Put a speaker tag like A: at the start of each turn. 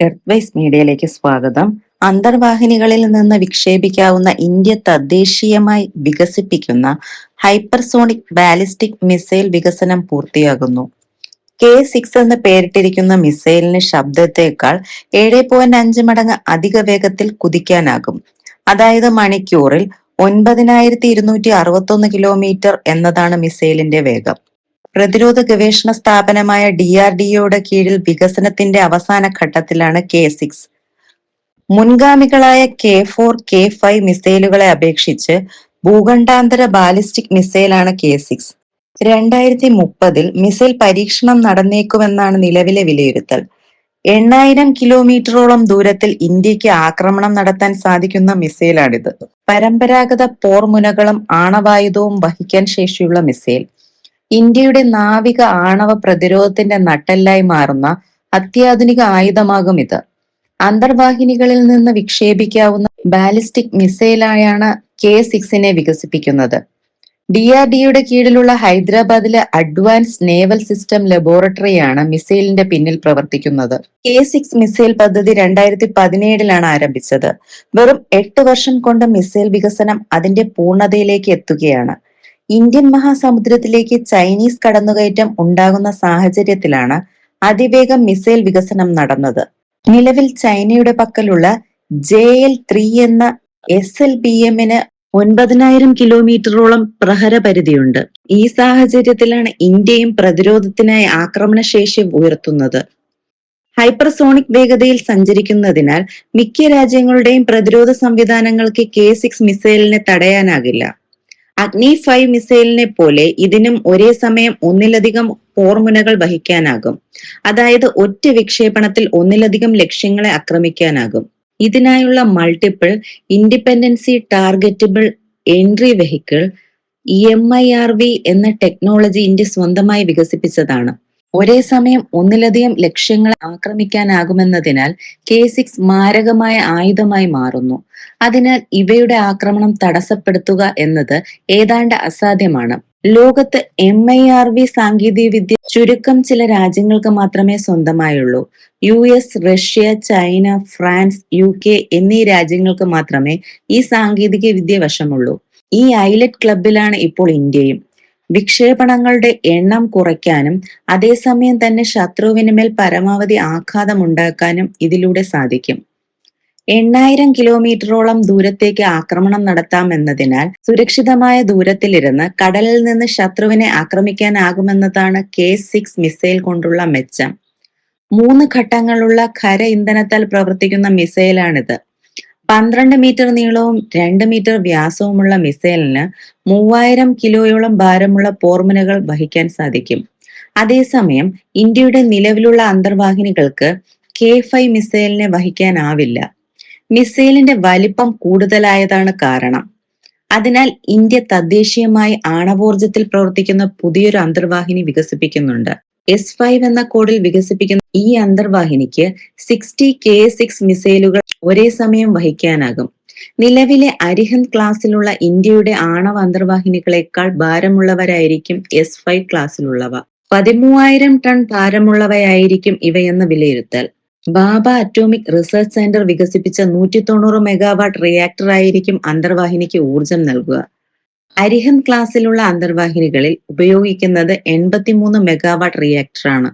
A: Earthwise മീഡിയയിലേക്ക് സ്വാഗതം. അന്തർവാഹിനികളിൽ നിന്ന് വിക്ഷേപിക്കാവുന്ന ഇന്ത്യ തദ്ദേശീയമായി വികസിപ്പിക്കുന്ന ഹൈപ്പർസോണിക് ബാലിസ്റ്റിക് മിസൈൽ വികസനം പൂർത്തിയാകുന്നു. കെ സിക്സ് എന്ന് പേരിട്ടിരിക്കുന്ന മിസൈലിന് ശബ്ദത്തേക്കാൾ ഏഴ് പോയിന്റ് അഞ്ച് മടങ്ങ് അധിക വേഗത്തിൽ കുതിക്കാനാകും. അതായത് മണിക്കൂറിൽ ഒൻപതിനായിരത്തി ഇരുന്നൂറ്റി അറുപത്തൊന്ന് കിലോമീറ്റർ എന്നതാണ് മിസൈലിന്റെ വേഗം. പ്രതിരോധ ഗവേഷണ സ്ഥാപനമായ ഡി ആർ ഡി ഒയുടെ കീഴിൽ വികസനത്തിന്റെ അവസാന ഘട്ടത്തിലാണ് കെ സിക്സ്. മുൻഗാമികളായ കെ ഫോർ കെ ഫൈവ് മിസൈലുകളെ അപേക്ഷിച്ച് ഭൂഖണ്ഡാന്തര ബാലിസ്റ്റിക് മിസൈലാണ് കെ സിക്സ്. രണ്ടായിരത്തി മുപ്പതിൽ മിസൈൽ പരീക്ഷണം നടന്നേക്കുമെന്നാണ് നിലവിലെ വിലയിരുത്തൽ. എണ്ണായിരം കിലോമീറ്ററോളം ദൂരത്തിൽ ഇന്ത്യയ്ക്ക് ആക്രമണം നടത്താൻ സാധിക്കുന്ന മിസൈലാണിത്. പരമ്പരാഗത പോർമുനകളും ആണവായുധവും വഹിക്കാൻ ശേഷിയുള്ള മിസൈൽ. ഇന്ത്യയുടെ നാവിക ആണവ പ്രതിരോധത്തിന്റെ നട്ടെല്ലായി മാറുന്ന അത്യാധുനിക ആയുധമാകും ഇത്. അന്തർവാഹിനികളിൽ നിന്ന് വിക്ഷേപിക്കാവുന്ന ബാലിസ്റ്റിക് മിസൈലായാണ് കെ സിക്സിനെ വികസിപ്പിക്കുന്നത്. ഡി ആർ ഡിയുടെ കീഴിലുള്ള ഹൈദരാബാദിലെ അഡ്വാൻസ് നേവൽ സിസ്റ്റം ലബോറട്ടറിയാണ് മിസൈലിന്റെ പിന്നിൽ പ്രവർത്തിക്കുന്നത്. കെ സിക്സ് മിസൈൽ പദ്ധതി രണ്ടായിരത്തി പതിനേഴിലാണ് ആരംഭിച്ചത്. വെറും എട്ട് വർഷം കൊണ്ട് മിസൈൽ വികസനം അതിന്റെ പൂർണതയിലേക്ക് എത്തുകയാണ്. ഇന്ത്യൻ മഹാസമുദ്രത്തിലേക്ക് ചൈനീസ് കടന്നുകയറ്റം ഉണ്ടാകുന്ന സാഹചര്യത്തിലാണ് അതിവേഗം മിസൈൽ വികസനം നടന്നത്. നിലവിൽ ചൈനയുടെ പക്കലുള്ള ജെ എൽ ത്രീ എന്ന എസ് എൽ ബി എമ്മിന് ഒൻപതിനായിരം കിലോമീറ്ററോളം പ്രഹരപരിധിയുണ്ട്. ഈ സാഹചര്യത്തിലാണ് ഇന്ത്യയും പ്രതിരോധത്തിനായി ആക്രമണശേഷി ഉയർത്തുന്നത്. ഹൈപ്പർസോണിക് വേഗതയിൽ സഞ്ചരിക്കുന്നതിനാൽ മിക്ക രാജ്യങ്ങളുടെയും പ്രതിരോധ സംവിധാനങ്ങൾക്ക് കെ സിക്സ് മിസൈലിനെ തടയാനാകില്ല. അഗ്നി ഫൈവ് മിസൈലിനെ പോലെ ഇതിനും ഒരേ സമയം ഒന്നിലധികം പോർമുനകൾ വഹിക്കാനാകും. അതായത് ഒറ്റ വിക്ഷേപണത്തിൽ ഒന്നിലധികം ലക്ഷ്യങ്ങളെ ആക്രമിക്കാനാകും. ഇതിനായുള്ള multiple independency targetable entry vehicle E M I R V എന്ന ടെക്നോളജി ഇന്ത്യ സ്വന്തമായി വികസിപ്പിച്ചതാണ്. ഒരേ സമയം ഒന്നിലധികം ലക്ഷ്യങ്ങളെ ആക്രമിക്കാനാകുമെന്നതിനാൽ കെ സിക്സ് മാരകമായ ആയുധമായി മാറുന്നു. അതിനാൽ ഇവയുടെ ആക്രമണം തടസ്സപ്പെടുത്തുക എന്നത് ഏതാണ്ട് അസാധ്യമാണ്. ലോകത്ത് എം ഐ ആർ വി സാങ്കേതിക വിദ്യ ചുരുക്കം ചില രാജ്യങ്ങൾക്ക് മാത്രമേ സ്വന്തമായുള്ളൂ. U S Russia China France U K എന്നീ രാജ്യങ്ങൾക്ക് മാത്രമേ ഈ സാങ്കേതിക വിദ്യ വശമുള്ളൂ. ഈ ഐലറ്റ് ക്ലബിലാണ് ഇപ്പോൾ ഇന്ത്യയും. വിക്ഷേപണങ്ങളുടെ എണ്ണം കുറയ്ക്കാനും അതേസമയം തന്നെ ശത്രുവിന് മേൽ പരമാവധി ആഘാതം ഉണ്ടാക്കാനും ഇതിലൂടെ സാധിക്കും. എണ്ണായിരം കിലോമീറ്ററോളം ദൂരത്തേക്ക് ആക്രമണം നടത്താമെന്നതിനാൽ സുരക്ഷിതമായ ദൂരത്തിലിരുന്ന് കടലിൽ നിന്ന് ശത്രുവിനെ ആക്രമിക്കാനാകുമെന്നതാണ് കെ സിക്സ് മിസൈൽ കൊണ്ടുള്ള മെച്ചം. മൂന്ന് ഘട്ടങ്ങളുള്ള ഖര ഇന്ധനത്താൽ പ്രവർത്തിക്കുന്ന മിസൈലാണിത്. പന്ത്രണ്ട് മീറ്റർ നീളവും രണ്ട് മീറ്റർ വ്യാസവുമുള്ള മിസൈലിന് മൂവായിരം കിലോയോളം ഭാരമുള്ള പോർമുനകൾ വഹിക്കാൻ സാധിക്കും. അതേസമയം ഇന്ത്യയുടെ നിലവിലുള്ള അന്തർവാഹിനികൾക്ക് കെ ഫൈവ് മിസൈലിനെ വഹിക്കാനാവില്ല. മിസൈലിന്റെ വലിപ്പം കൂടുതലായതാണ് കാരണം. അതിനാൽ ഇന്ത്യ തദ്ദേശീയമായി ആണവോർജത്തിൽ പ്രവർത്തിക്കുന്ന പുതിയൊരു അന്തർവാഹിനി വികസിപ്പിക്കുന്നുണ്ട്. എസ് ഫൈവ് എന്ന കോഡിൽ വികസിപ്പിക്കുന്ന ഈ അന്തർവാഹിനിക്ക് സിക്സ്റ്റി കെ സിക്സ് മിസൈലുകൾ ഒരേ സമയം വഹിക്കാനാകും. നിലവിലെ അരിഹന്ത് ക്ലാസ്സിലുള്ള ഇന്ത്യയുടെ ആണവ അന്തർവാഹിനികളെക്കാൾ ഭാരമുള്ളവരായിരിക്കും എസ് ഫൈവ് ക്ലാസ്സിലുള്ളവ പതിമൂവായിരം ടൺ ഭാരമുള്ളവയായിരിക്കും ഇവയെന്ന് വിലയിരുത്തൽ. ബാബ അറ്റോമിക് റിസർച്ച് സെന്റർ വികസിപ്പിച്ച നൂറ്റി തൊണ്ണൂറ് മെഗാവാട്ട് റിയാക്ടർ ആയിരിക്കും അന്തർവാഹിനിക്ക് ഊർജം നൽകുക. അരിഹന്ത് ക്ലാസ്സിലുള്ള അന്തർവാഹിനികളിൽ ഉപയോഗിക്കുന്നത് എൺപത്തിമൂന്ന് മെഗാവാട്ട് റിയാക്ടറാണ്